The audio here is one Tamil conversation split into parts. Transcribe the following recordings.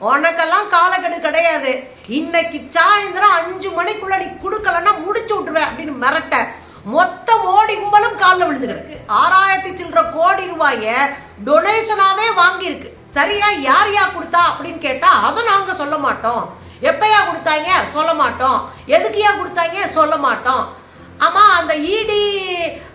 உனக்கெல்லாம் காலக்கெடு கிடையாது. இன்னைக்கு சாயந்தரம் அஞ்சு மணிக்குள்ள நீ கொடுக்கலன்னா முடிச்சு விட்டுருவேன் அப்படின்னு மிரட்ட. மொத்த மோடி கும்பலும் காலில் விழுந்து கிடக்கு. ஆறாயிரத்தி சில்லற கோடி ரூபாய டொனேஷனாவே வாங்கியிருக்கு. சரியா யார் யா கொடுத்தா அப்படின்னு கேட்டா அதை நாங்க சொல்ல மாட்டோம். எப்பயா கொடுத்தாங்க? சொல்ல மாட்டோம். எதுக்கியா கொடுத்தாங்க? சொல்ல மாட்டோம். ஆமா அந்த இடி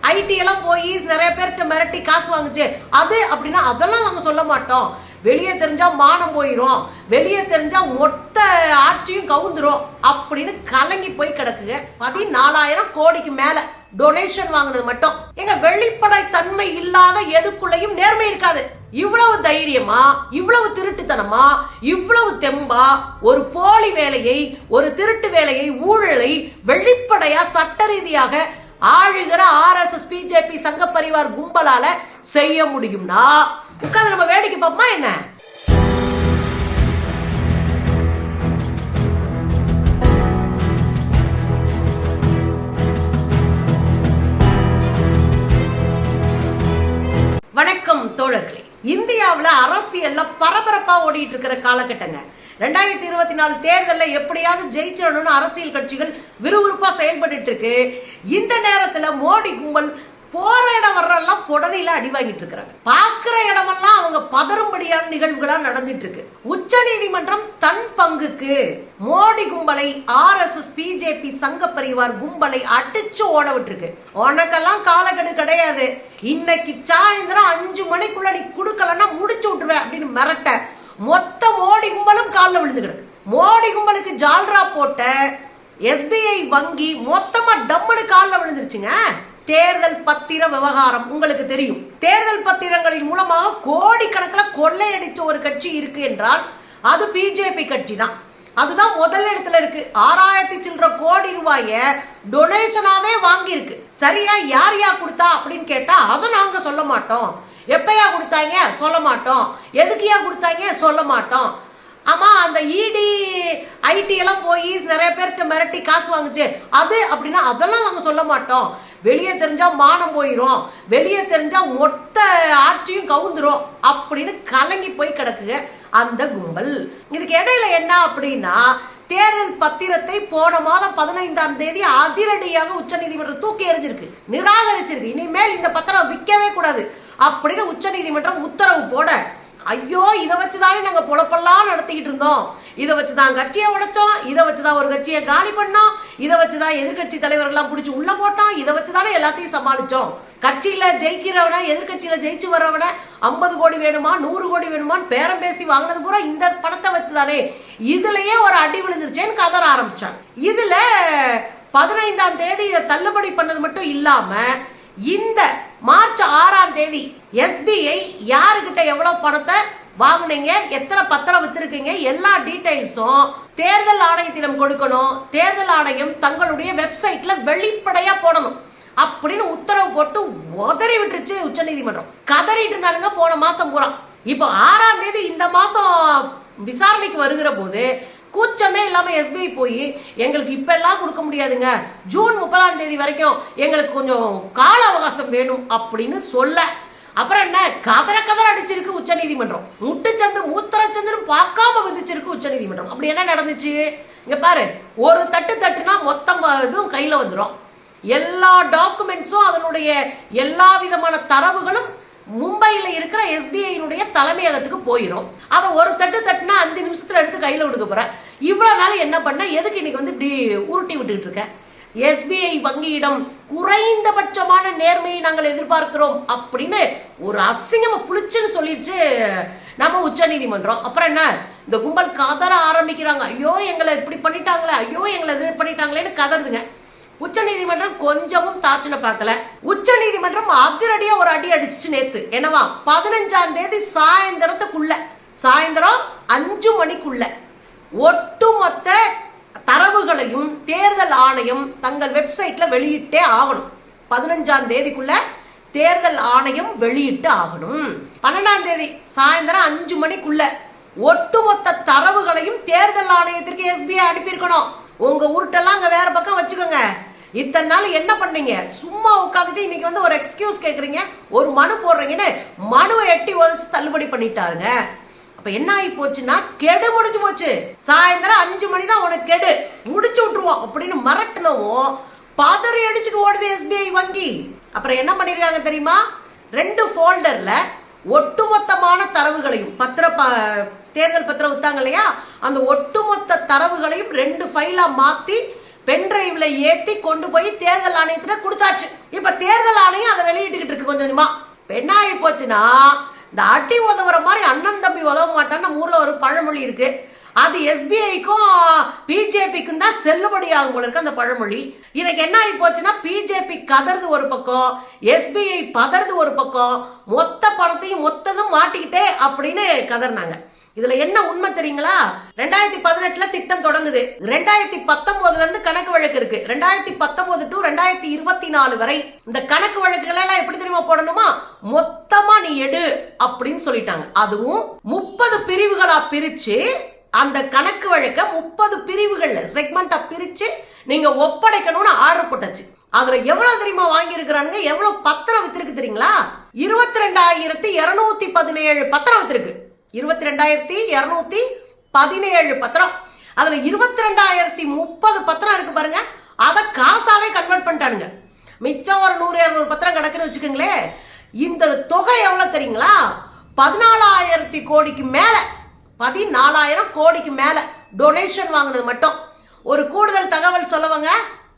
ஐடி எல்லாம் போய் நிறைய பேர்கிட்ட மிரட்டி காசு வாங்குச்சு. அது அப்படின்னா அதெல்லாம் நாங்க சொல்ல மாட்டோம். வெளியே தெரிஞ்சால் மானம் போயிடும் வெளியே தெரிஞ்சால் மொத்த ஆட்சியும் கவுந்துரும். அப்படின்னு கலங்கி போய் கிடக்குங்க. பதினாலாயிரம் கோடிக்கு மேலே டொனேஷன் வாங்கினது மட்டும். எங்க வெளிப்படை தன்மை இல்லாத எதுக்குள்ளேயும் நேர்மை இருக்காது. இவ்வளவு தைரியமா இவ்வளவு திருட்டுத்தனமா இவ்வளவு தெம்பா ஒரு போலி வேலையை ஒரு திருட்டு வேலையை ஊழலை வெளிப்படையா சட்ட ரீதியாக ஆளுகிற ஆர்எஸ்எஸ் பிஜேபி சங்க பரிவார் கும்பலால செய்ய முடியும்னா உட்கார்ந்து நம்ம வேடிக்கை பார்ப்போமா என்ன? வணக்கம் தோழர்களே. இந்தியாவுல அரசியல்ல பரபரப்பா ஓடிட்டு இருக்கிற காலகட்டங்க. ரெண்டாயிரத்தி இருபத்தி நாலு தேர்தலில் எப்படியாவது ஜெயிச்சிடணும்னு அரசியல் கட்சிகள் விறுவிறுப்பா செயல்பட்டு இருக்கு. இந்த நேரத்துல மோடி கும்பல் போகிற இடம் வர்றெல்லாம் புடவையில் அடி வாங்கிட்டு இருக்கிறாங்க. பார்க்குற இடமெல்லாம் அவங்க பதறும்படியான நிகழ்வுகளாக நடந்துட்டு இருக்கு. உச்ச நீதிமன்றம் தன் பங்குக்கு மோடி கும்பலை ஆர்எஸ்எஸ் பிஜேபி சங்க பரிவார் கும்பலை அடிச்சு ஓட விட்டுருக்கு. உனக்கெல்லாம் காலக்கெடு கிடையாது. இன்னைக்கு சாயந்தரம் அஞ்சு மணிக்குள்ள நீ கொடுக்கலன்னா முடிச்சு விட்டுருவேன் அப்படின்னு மிரட்ட மொத்த மோடி கும்பலும் காலில் விழுந்து கிடக்கு. மோடி கும்பலுக்கு ஜால்ரா போட்ட எஸ்பிஐ வங்கி மொத்தமா டம்முன்னு காலில் விழுந்துருச்சுங்க. தேர்தல் பத்திர விவகாரம் உங்களுக்கு தெரியும். தேர்தல் பத்திரங்களின் மூலமாக கோடிக்கணக்கில் கொள்ளையடிச்ச ஒரு கட்சி இருக்கு என்றால் அது பிஜேபி கட்சி தான் அதுதான் முதல் இடத்துல இருக்கு. ஆறாயிரத்தி சில்லற கோடி ரூபாய டொனேஷனாவே வாங்கியிருக்கு. சரியா யார் யா கொடுத்தா அப்படின்னு கேட்டா அதை நாங்க சொல்ல மாட்டோம். எப்பயா கொடுத்தாங்க? சொல்ல மாட்டோம். எதுக்கியா கொடுத்தாங்க? சொல்ல மாட்டோம். ஆமா அந்த இடி ஐடி எல்லாம் போய் நிறைய பேர்கிட்ட மிரட்டி காசு வாங்குச்சு. அது அப்படின்னா அதெல்லாம் நாங்க சொல்ல மாட்டோம். வெளியே தெரிஞ்சால் மானம் போயிடும் வெளியே தெரிஞ்சால் மொத்த ஆட்சியும் கவுந்துரும். அப்படின்னு கலங்கி போய் கிடக்குங்க அந்த கும்பல். இதுக்கு இடையில என்ன அப்படின்னா தேர்தல் பத்திரத்தை போன மாதம் பதினைந்தாம் தேதி அதிரடியாக உச்சநீதிமன்றம் தூக்கி எறிஞ்சிருக்கு. நிராகரிச்சிருக்கு. இனிமேல் இந்த பத்திரம் விற்கவே கூடாது. அப்படின்னு உச்சநீதிமன்றம் உத்தரவு போட ஐயோ இதை வச்சு தானே நாங்கள் பொழப்பெல்லாம் நடத்திக்கிட்டு இருந்தோம். இதை வச்சு தான் கட்சியை உடைச்சோம். இதை வச்சு தான் ஒரு கட்சியை காலி பண்ணோம். இதை வச்சு தான் எதிர்க்கட்சி தலைவர்கள்லாம் பிடிச்சி உள்ளே போட்டோம். இதை வச்சு தானே எல்லாத்தையும் சமாளித்தோம் கட்சியில் ஜெயிக்கிறவனை எதிர்கட்சியில் ஜெயிச்சு வரவனை ஐம்பது கோடி வேணுமா நூறு கோடி வேணுமான்னு பேரம் பேசி வாங்கினது பூரா இந்த பணத்தை வச்சு தானே இதுலயே ஒரு அடி விழுந்துருச்சேன்னு கதற ஆரம்பித்தான் இதில் பதினைந்தாம் தேதி இதை தள்ளுபடி பண்ணது மட்டும் இல்லாமல் இந்த மார்ச் ஆறாம் தேதி எஸ்பிஐ யாருக்கிட்ட எவ்வளவு பணத்தை வாங்குனீங்க? எத்தனை பத்திரம் வித்திருக்கீங்க? எல்லா டீட்டெயில்ஸும் தேர்தல் ஆணையத்திடம் கொடுக்கணும். தேர்தல் ஆணையம் தங்களுடைய வெப்சைட்ல வெளிப்படையா போடணும் அப்படின்னு உத்தரவு போட்டு உதறி விட்டுருச்சு உச்சநீதிமன்றம். கதறிட்டு இருந்தாலுங்க போன மாசம் பூரா. இப்போ ஆறாம் தேதி இந்த மாசம் விசாரணைக்கு வருகிற போது கூச்சமே இல்லாமல் எஸ்பிஐ போய் எங்களுக்கு இப்போல்லாம் கொடுக்க முடியாதுங்க. ஜூன் முப்பதாம் தேதி வரைக்கும் எங்களுக்கு கொஞ்சம் கால அவகாசம் வேணும் அப்படின்னு சொல்ல. அப்புறம் என்ன? கதற கதற அடிச்சிருக்கு உச்சநீதிமன்றம் முட்டுச்சந்து மூத்திரச்சந்திரன் பார்க்காம விதிச்சிருக்கு உச்சநீதிமன்றம் அப்படி என்ன நடந்துச்சு? இங்க பாரு ஒரு தட்டு தட்டுனா மொத்தம் இதுவும் கையில் வந்துடும் எல்லா டாக்குமெண்ட்ஸும் அதனுடைய எல்லா விதமான தரவுகளும் மும்பையில் இருக்கிற எஸ்பிஐனுடைய தலைமையகத்துக்கு போயிடும் அதை ஒரு தட்டு தட்டுனா அஞ்சு நிமிஷத்தில் எடுத்து கையில் கொடுக்க போகிறேன் இவ்வளோ நாள் என்ன பண்ண? எதுக்கு இன்னைக்கு வந்து இப்படி உருட்டி விட்டுக்கிட்டு இருக்க? எஸ்பிஐ வங்கியிடம் குறைந்தபட்சமான நேர்மையை நாங்கள் எதிர்பார்க்கிறோம் அப்படின்னு ஒரு அசிங்கமா புளிச்சுன்னு சொல்லிடுச்சு நம்ம உச்ச நீதிமன்றம் அப்புறம் என்ன? இந்த கும்பல் கதற ஆரம்பிக்கிறாங்க. ஐயோ எங்களை இப்படி பண்ணிட்டாங்களே ஐயோ எங்களை இது பண்ணிட்டாங்களேன்னு கதறுதுங்க. உச்ச நீதிமன்றம் கொஞ்சமும் தாச்சனை பார்க்கல. உச்ச நீதிமன்றம் அதிரடியா ஒரு அடி அடிச்சு நேத்து. என்னவா? பதினஞ்சாம் தேதி சாயந்தரத்துக்குள்ள. சாயந்தரம் அஞ்சு மணிக்குள்ள. ஒட்டுமொத்த தரவுகளையும் தேர்தல் ஆணையம் தங்கள் வெப்சைட்ல வெளியிட்டே ஆகணும். பதினஞ்சாம் தேதிக்குள்ள தேர்தல் ஆணையம் வெளியிட்டு ஆகணும். பன்னெண்டாம் தேதி சாயந்தரம் அஞ்சு மணிக்குள்ள ஒட்டுமொத்த தரவுகளையும் தேர்தல் ஆணையத்திற்கு எஸ்பிஐ அனுப்பியிருக்கணும். உங்க உருட்டெல்லாம் அங்க வேற பக்கம் வச்சுக்கோங்க. இத்தனை நாள் என்ன பண்ணீங்க? சும்மா உட்காந்துட்டு இன்னைக்கு வந்து ஒரு எக்ஸ்கியூஸ் கேட்குறீங்க ஒரு மனு போடுறீங்கன்னு மனுவை எட்டி உதச்சு தள்ளுபடி பண்ணிட்டாருங்க. அப்ப என்ன ஆகி போச்சுன்னா கெடு முடிஞ்சு போச்சு. சாயந்தரம் அஞ்சு மணி தான் உனக்கு கெடு. முடிச்சு விட்டுருவோம் அப்படின்னு மிரட்டினவும் பதறி அடிச்சுட்டு ஓடுது எஸ்பிஐ வங்கி. அப்புறம் என்ன பண்ணிருக்காங்க தெரியுமா? ரெண்டு ஃபோல்டர்ல ஒட்டுமொத்தமான தரவுகளையும் பத்திர ப- தேர்தல் பத்திரம் வித்தாங்க இல்லையா? அந்த ஒட்டுமொத்த தரவுகளையும் ரெண்டு ஃபைலா மாத்தி பென்டிரைவ்ல ஏத்தி கொண்டு போய் தேர்தல் ஆணையத்துல கொடுத்தாச்சு. இப்ப தேர்தல் ஆணையம் அதை வெளியிட்டுக்கிட்டு இருக்கு கொஞ்சம் கொஞ்சமா. இப்போ என்ன ஆகி போச்சுன்னா இந்த அட்டி உதவுற மாதிரி அண்ணன் தம்பி உதவ மாட்டான்னு நம்ம ஒரு பழமொழி இருக்கு. அது எஸ்பிஐக்கும் பிஜேபிக்கும் தான் செல்லுபடியாகும் போல இருக்கு அந்த பழமொழி. இன்னைக்கு என்ன ஆகி போச்சுன்னா பிஜேபி கதறது ஒரு பக்கம் எஸ்பிஐ பதறது ஒரு பக்கம் மொத்த பணத்தையும் மொத்ததும் மாட்டிக்கிட்டே அப்படின்னு கதறினாங்க. இதுல என்ன உண்மை தெரியுங்களா? ரெண்டாயிரத்தி பதினெட்டுல திட்டம் தொடங்குது. ரெண்டாயிரத்தி பத்தொன்பதுல இருந்து கணக்கு வழக்கு இருக்கு. ரெண்டாயிரத்தி பத்தொன்பது டு ரெண்டாயிரத்தி இருபத்தி நாலு வரை இந்த கணக்கு வழக்குகள் எல்லாம் எப்படி தெரியுமா போடணுமா? மொத்தமா நீ எடு அப்படின்னு சொல்லிட்டாங்க. அதுவும் முப்பது பிரிவுகளா பிரிச்சு அந்த கணக்கு வழக்க முப்பது பிரிவுகள்ல செக்மெண்டா பிரிச்சு நீங்க ஒப்படைக்கணும்னு ஆர்டர் போட்டாச்சு அதுல எவ்வளவு தெரியுமா வாங்கி இருக்கிறாங்க எவ்வளவு பத்திரம் வித்திருக்கு தெரியுங்களா? இருபத்தி ரெண்டாயிரத்தி இருநூத்தி பதினேழு பத்திரம் வித்திருக்கு. இருபத்தி ரெண்டாயிரத்தி இரநூத்தி பதினேழு பத்திரம். அதுல இருபத்தி ரெண்டாயிரத்தி முப்பது பத்திரம் இருக்கு பாருங்க. அதை காசாவே கன்வெர்ட் பண்ணிட்டானுங்க. மிச்சம் ஒரு நூறு இரநூறு பத்திரம் கிடக்குன்னு வச்சுக்கோங்களேன் இந்த தொகை எவ்வளோ தெரியுங்களா? பதினாலாயிரத்தி கோடிக்கு மேலே. பதினாலாயிரம் கோடிக்கு மேலே டொனேஷன் வாங்கினது மட்டும். ஒரு கூடுதல் தகவல் சொல்லவங்க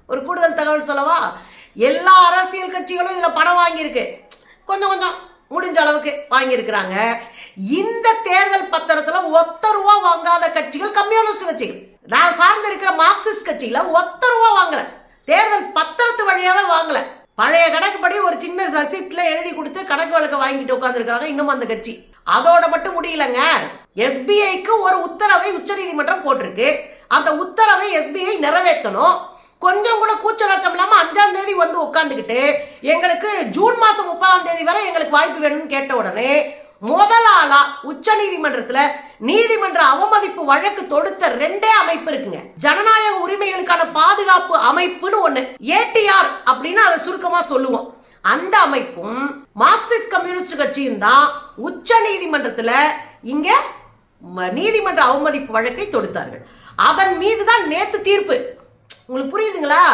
ஒரு கூடுதல் தகவல் சொல்லவா? எல்லா அரசியல் கட்சிகளும் இதில் பணம் வாங்கியிருக்கு. கொஞ்சம் கொஞ்சம் முடிஞ்ச அளவுக்கு வாங்கியிருக்கிறாங்க. இந்த தேர்தல் பத்திரத்துல ஒத்த ரூபா வாங்காத கட்சிகள் கம்யூனிஸ்ட் கட்சிகள் நான் சார்ந்து இருக்கிற மார்க்சிஸ்ட் கட்சியில ஒத்த ரூபா வாங்கல. தேர்தல் பத்திரத்து வழியாவே வாங்கல. பழைய கணக்குப்படி ஒரு சின்ன ரசிப்ட்ல எழுதி கொடுத்து கணக்கு வழக்க வாங்கிட்டு உட்காந்துருக்காங்க இன்னும் அந்த கட்சி. அதோட மட்டும் முடியலங்க. எஸ்பிஐக்கு ஒரு உத்தரவை உச்சநீதிமன்றம் போட்டிருக்கு. அந்த உத்தரவை எஸ்பிஐ நிறைவேற்றணும். கொஞ்சம் கூட கூச்சலாச்சம் இல்லாம அஞ்சாம் தேதி வந்து உட்காந்துக்கிட்டு எங்களுக்கு ஜூன் மாசம் முப்பதாம் தேதி வரை எங்களுக்கு வாய்ப்பு வேணும்னு கேட்ட உடனே முதலாளா உச்ச நீதிமன்றத்துல நீதிமன்ற அவமதிப்பு வழக்கு தொடுத்த ரெண்டே அமைப்பு இருக்குங்க. ஜனநாயக உரிமைகளுக்கான பாதுகாப்பு அமைப்புன்னு ஒண்ணு. ஏடிஆர் அப்படின்னு அதை சுருக்கமா சொல்லுவோம். அந்த அமைப்பும் மார்க்சிஸ்ட் கம்யூனிஸ்ட் கட்சியும் தான் உச்ச நீதிமன்றத்துல இங்க ம- நீதிமன்ற அவமதிப்பு வழக்கை தொடுத்தார்கள். அதன் மீது தான் நேத்து தீர்ப்பு. உங்களுக்கு புரியுதுங்களா?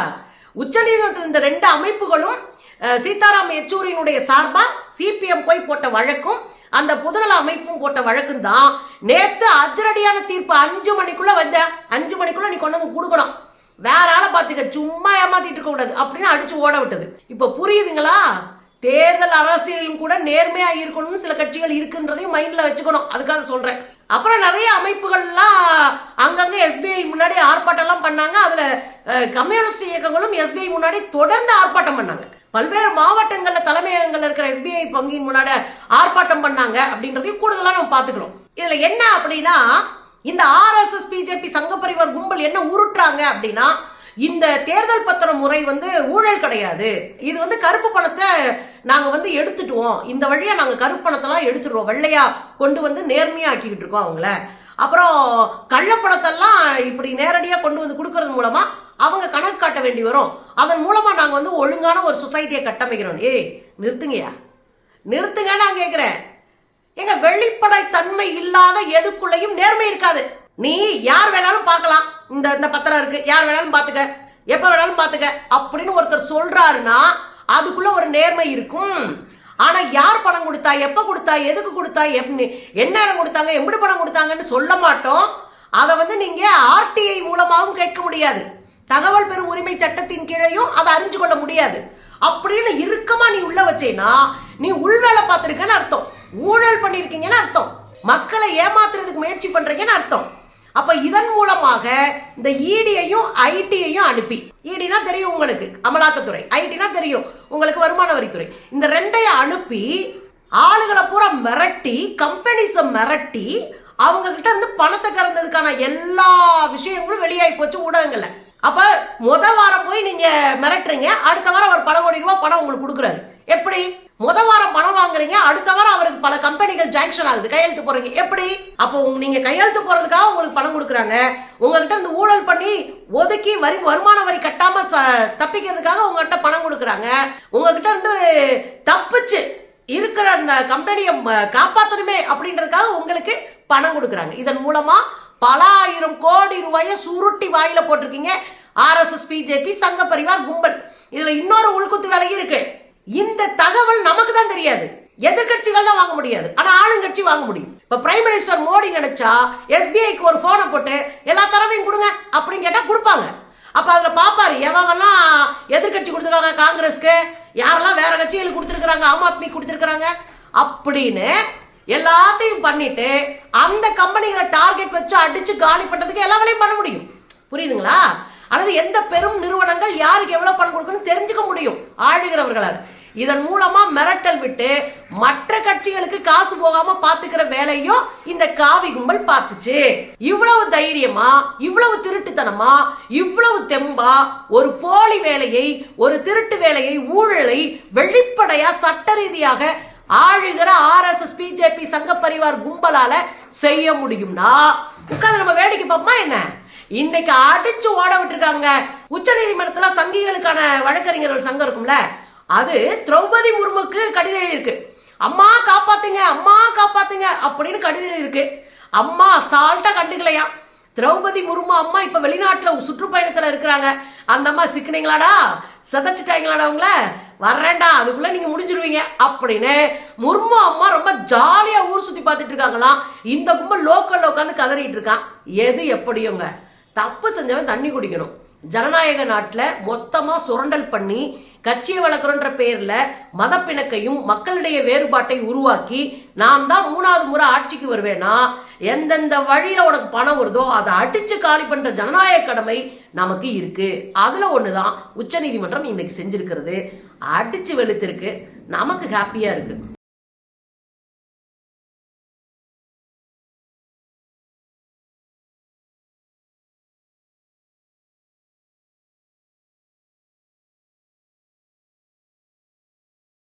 உச்ச நீதிமன்றத்தில் இந்த ரெண்டு அமைப்புகளும் சீதாராம் யெச்சூரியினுடைய சார்பாக சிபிஎம் போய் போட்ட வழக்கும் அந்த பொதுநல அமைப்பும் போட்ட வழக்கும் தான் நேற்று அதிரடியான தீர்ப்பு அஞ்சு மணிக்குள்ள வந்த. அஞ்சு மணிக்குள்ள நீ கொண்டு வந்து கொடுக்கணும். வேற ஆளை பார்த்துக்க சும்மா ஏமாத்திட்டு இருக்க கூடாது அப்படின்னு அடிச்சு ஓட விட்டது. இப்போ புரியுதுங்களா? தேர்தல் அரசியலும் கூட நேர்மையாக இருக்கணும்னு சில கட்சிகள் இருக்குன்றதையும் மைண்டில் வச்சுக்கணும். அதுக்காக சொல்கிறேன் அப்புறம் நிறைய அமைப்புகள்லாம் அங்கங்கே எஸ்பிஐ முன்னாடி ஆர்ப்பாட்டம்லாம் பண்ணாங்க. அதில் கம்யூனிஸ்ட் இயக்கங்களும் எஸ்பிஐ முன்னாடி தொடர்ந்து ஆர்ப்பாட்டம் பண்ணாங்க. பல்வேறு மாவட்டங்களில் தலைமையகங்கள் இருக்கிற எஸ்பிஐ பங்கின் முன்னாடி ஆர்ப்பாட்டம் பண்ணாங்க அப்படின்றதையும் கூடுதலாக நம்ம பார்த்துக்கணும். இதில் என்ன அப்படின்னா இந்த ஆர்எஸ்எஸ் பிஜேபி சங்க பரிவார் கும்பல் என்ன உருட்டுறாங்க அப்படின்னா இந்த தேர்தல் பத்திர முறை வந்து ஊழல் கிடையாது. இது வந்து கருப்பு பணத்தை நாங்கள் வந்து எடுத்துட்டுவோம். இந்த வழியாக நாங்கள் கருப்பு பணத்தெல்லாம் எடுத்துடுவோம் வெள்ளையா கொண்டு வந்து நேர்மையாக ஆக்கிக்கிட்டு இருக்கோம் அவங்கள. அப்புறம் கள்ளப்பணத்தெல்லாம் இப்படி நேரடியாக கொண்டு வந்து கொடுக்கறது மூலமாக அவங்க கணக்கு காட்ட வேண்டி வரும். அதன் மூலமாக நாங்கள் வந்து ஒழுங்கான ஒரு சொசைட்டியை கட்டமைக்கிறோம். ஏய் நிறுத்துங்கய்யா. நிறுத்துங்க நான் கேட்குறேன் எங்க வெளிப்படை தன்மை இல்லாத எதுக்குள்ளேயும் நேர்மை இருக்காது. நீ யார் வேணாலும் பார்க்கலாம். இந்த இந்த பத்திரம் இருக்கு. யார் வேணாலும் பார்த்துக்க. எப்போ வேணாலும் பார்த்துக்க. அப்படின்னு ஒருத்தர் சொல்றாருன்னா அதுக்குள்ள ஒரு நேர்மை இருக்கும். ஆனா யார் பணம் கொடுத்தா எப்போ கொடுத்தா எதுக்கு கொடுத்தா எப்- எந்நேரம் கொடுத்தாங்க எப்படி பணம் கொடுத்தாங்கன்னு சொல்ல மாட்டோம். அதை வந்து நீங்க ஆர்டிஐ மூலமாகவும் கேட்க முடியாது. தகவல் பெறும் உரிமை சட்டத்தின் கீழையும் அதை அறிஞ்சு கொள்ள முடியாது. அப்படின்னு இறுக்கமா நீ உள்ள வச்சேன்னா நீ உள்வேலை பார்த்துருக்கன்னு அர்த்தம். ஊழல் பண்ணியிருக்கீங்கன்னு அர்த்தம். மக்களை ஏமாத்துறதுக்கு முயற்சி பண்றீங்கன்னு அர்த்தம். அப்ப இதன் மூலமாக இந்த இடியையும் ஐடியையும் அனுப்பி. இடினா தெரியும் உங்களுக்கு. அமலாக்கத்துறை. ஐடினா தெரியும். உங்களுக்கு வருமான வரித்துறை. இந்த ரெண்டையும் அனுப்பி ஆளுகளை பூரா மிரட்டி கம்பெனிஸை மிரட்டி அவங்க கிட்ட இருந்து பணத்தை கறந்ததுக்கான எல்லா விஷயங்களும் வெளியாகி போச்சு ஊடகங்களை அப்போ முத வாரம் போய் நீங்கள் மிரட்டுறீங்க அடுத்த வாரம் அவர் பல கோடி ரூபா பணம் உங்களுக்கு கொடுக்குறாரு. எப்படி? முத வாரம் பணம் வாங்குறீங்க அடுத்த வாரம் அவருக்கு பல கம்பெனிகள் ஜாங்ஷன் ஆகுது கையெழுத்து போறீங்க எப்படி? அப்போ நீங்க கையெழுத்து போறதுக்காக உங்களுக்கு பணம் கொடுக்குறாங்க. உங்ககிட்ட இருந்து ஊழல் பண்ணி ஒதுக்கி வரி வருமான வரி கட்டாம தப்பிக்கிறதுக்காக உங்ககிட்ட பணம் கொடுக்குறாங்க. உங்ககிட்ட இருந்து தப்பிச்சு இருக்கிற அந்த கம்பெனியை காப்பாற்றணுமே காப்பாத்தணுமே அப்படின்றதுக்காக உங்களுக்கு பணம் கொடுக்குறாங்க. இதன் மூலமா பல ஆயிரம் கோடி ரூபாயை சுருட்டி வாயில போட்டிருக்கீங்க. ஆர்எஸ்எஸ் பிஜேபி சங்க பரிவார் கும்பல். இதுல இன்னொரு உள்குத்து வேலை இருக்கு. இந்த தகவல் நமக்கு தான் தெரியாது. எதிர்கட்சிகள் வாங்க முடியாது. ஆனா ஆளுங்கட்சி வாங்க முடியும். இப்ப பிரைம் மினிஸ்டர் மோடி நினைச்சா எஸ்பிஐக்கு ஒரு போனை போட்டு எல்லா தரவையும் கொடுங்க அப்படின்னு கேட்டா கொடுப்பாங்க. அப்ப அதுல பாப்பாரு எவெல்லாம் எதிர்கட்சி கொடுத்துருக்காங்க காங்கிரஸ்க்கு? யாரெல்லாம் வேற கட்சிகளுக்கு கொடுத்துருக்காங்க ஆம் ஆத்மி கொடுத்துருக்காங்க அப்படின்னு எல்லாத்தையும் பண்ணிட்டு அந்த கம்பெனிகளை டார்கெட் வச்சு அடிச்சு காலி பண்றதுக்கு எல்லா வேலையும் பண்ண முடியும். புரியுதுங்களா? அல்லது எந்த பெரும் நிறுவனங்கள் யாருக்கு எவ்வளவு பணம் கொடுக்கணும்னு தெரிஞ்சுக்க முடியும். ஆளுகிறவர்களால் இதன் மூலமா மிரட்டல் விட்டு மற்ற கட்சிகளுக்கு காசு போகாம பாத்துக்கிற வேலையும் இந்த காவி கும்பல் பார்த்துச்சு. இவ்வளவு தைரியமா இவ்வளவு திருட்டுத்தனமா இவ்வளவு தெம்பா ஒரு போலி வேலையை ஒரு திருட்டு வேலையை ஊழலை வெளிப்படையா சட்ட ரீதியாக ஆளுகிற ஆர்எஸ்எஸ் பிஜேபி சங்க பரிவார் கும்பலால செய்ய முடியும்னா உட்காந்து நம்ம வேடிக்கை பார்ப்போமா என்ன? இன்னைக்கு அடிச்சு ஓட விட்டுருக்காங்க. உச்ச நீதிமன்றத்துல சங்கிகளுக்கான வழக்கறிஞர்கள் சங்கம் இருக்கும்ல அது திரௌபதி முர்முக்கு கடிதம் எழுதியிருக்கு. அம்மா காப்பாத்துங்க அம்மா காப்பாத்துங்க அப்படின்னு கடிதம் இருக்கு அம்மா சால்ட்டா கண்டுக்கலையா? திரௌபதி முர்மு அம்மா இப்ப வெளிநாட்டுல சுற்றுப்பயணத்துல இருக்கிறாங்க. அந்த அம்மா சிக்கினீங்களாடா? சதைச்சிட்டாங்களாடா அவங்கள வர்றேன்டா அதுக்குள்ள நீங்க முடிஞ்சிருவீங்க அப்படின்னு முர்மு அம்மா ரொம்ப ஜாலியா ஊர் சுத்தி பார்த்துட்டு இருக்காங்களாம். இந்த கும்பல் லோக்கலில் உட்காந்து கதறிட்டு இருக்கான். எது எப்படியோங்க? தப்பு செஞ்சவன் தண்ணி குடிக்கணும். ஜனநாயக நாட்டில் மொத்தமாக சுரண்டல் பண்ணி கட்சியை வளர்க்குறோன்ற பேரில் மதப்பிணக்கையும் மக்களிடையே வேறுபாட்டை உருவாக்கி நான் தான் மூணாவது முறை ஆட்சிக்கு வருவேனா? எந்தெந்த வழியில் உனக்கு பணம் வருதோ அதை அடித்து காலி பண்ணுற ஜனநாயக கடமை நமக்கு இருக்கு. அதில் ஒன்று தான் உச்சநீதிமன்றம் இன்னைக்கு செஞ்சுருக்கிறது. அடித்து வெளுத்திருக்கு. நமக்கு ஹாப்பியாக இருக்குது